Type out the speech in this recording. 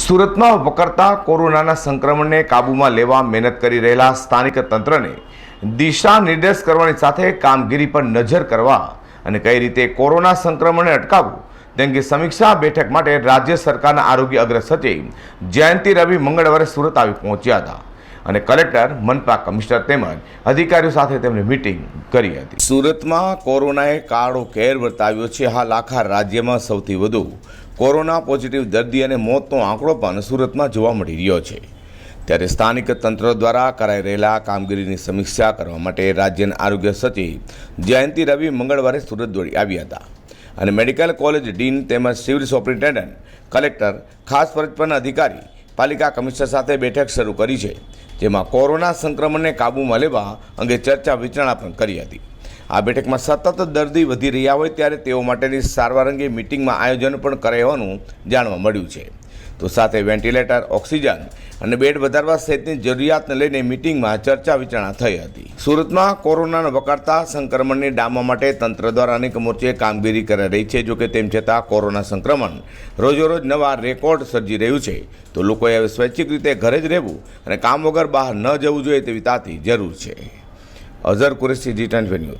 સુરતમાં વકરતા કોરોનાના સંક્રમણને કાબૂમાં લેવા મહેનત કરી રહેલા સ્થાનિક તંત્રને દિશા નિર્દેશ કરવાની સાથે કામગીરી પર નજર કરવા અને કઈ રીતે કોરોના સંક્રમણને અટકાવવું તે અંગે સમીક્ષા બેઠક માટે રાજ્ય સરકારના આરોગ્ય અગ્ર સચિવ જયંતિ રવિ મંગળવારે સુરત આવી પહોંચ્યા હતા અને કલેક્ટર, મનપા કમિશનર તેમજ અધિકારીઓ સાથે તેમની મીટિંગ કરી હતી. સુરતમાં કોરોનાએ કાળો કેર વર્તાવ્યો છે. હાલ આખા રાજ્યમાં સૌથી વધુ કોરોના પોઝિટિવ દર્દી અને મોતનો આંકડો પણ સુરતમાં જોવા મળી રહ્યો છે. ત્યારે સ્થાનિક તંત્ર દ્વારા કરાઈ રહેલા કામગીરીની સમીક્ષા કરવા માટે રાજ્યના આરોગ્ય સચિવ જયંતિ રવિ મંગળવારે સુરત દોડી આવ્યા હતા અને મેડિકલ કોલેજ ડીન તેમજ સિવિલ સુપ્રિન્ટેન્ડન્ટ, કલેક્ટર, ખાસ ફરજ પરના અધિકારી, પાલિકા કમિશનર સાથે બેઠક શરૂ કરી છે, જેમાં કોરોના સંક્રમણને કાબૂમાં લેવા અંગે ચર્ચા વિચારણા પણ કરી હતી. આ બેઠકમાં સતત દર્દી વધી રહ્યા હોય ત્યારે તેઓ માટેની સારવાર અંગે મિટિંગમાં આયોજન પણ કરાવવાનું જાણવા મળ્યું છે. તો સાથે વેન્ટિલેટર, ઓક્સિજન અને બેડ વધારવા સહિતની જરૂરિયાતને લઈને મિટિંગમાં ચર્ચા વિચારણા થઈ હતી. સુરતમાં કોરોનાના વકારતા સંક્રમણને ડામવા માટે તંત્ર દ્વારા અનેક મોરચે કામગીરી કરાઈ રહી છે. જોકે તેમ છતાં કોરોના સંક્રમણ રોજોરોજ નવા રેકોર્ડ સર્જી રહ્યું છે. તો લોકોએ હવે સ્વૈચ્છિક રીતે ઘરે જ રહેવું અને કામ વગર બહાર ન જવું જોઈએ તેવી તાતી જરૂર છે. Azhar Qureshi, G twenty news.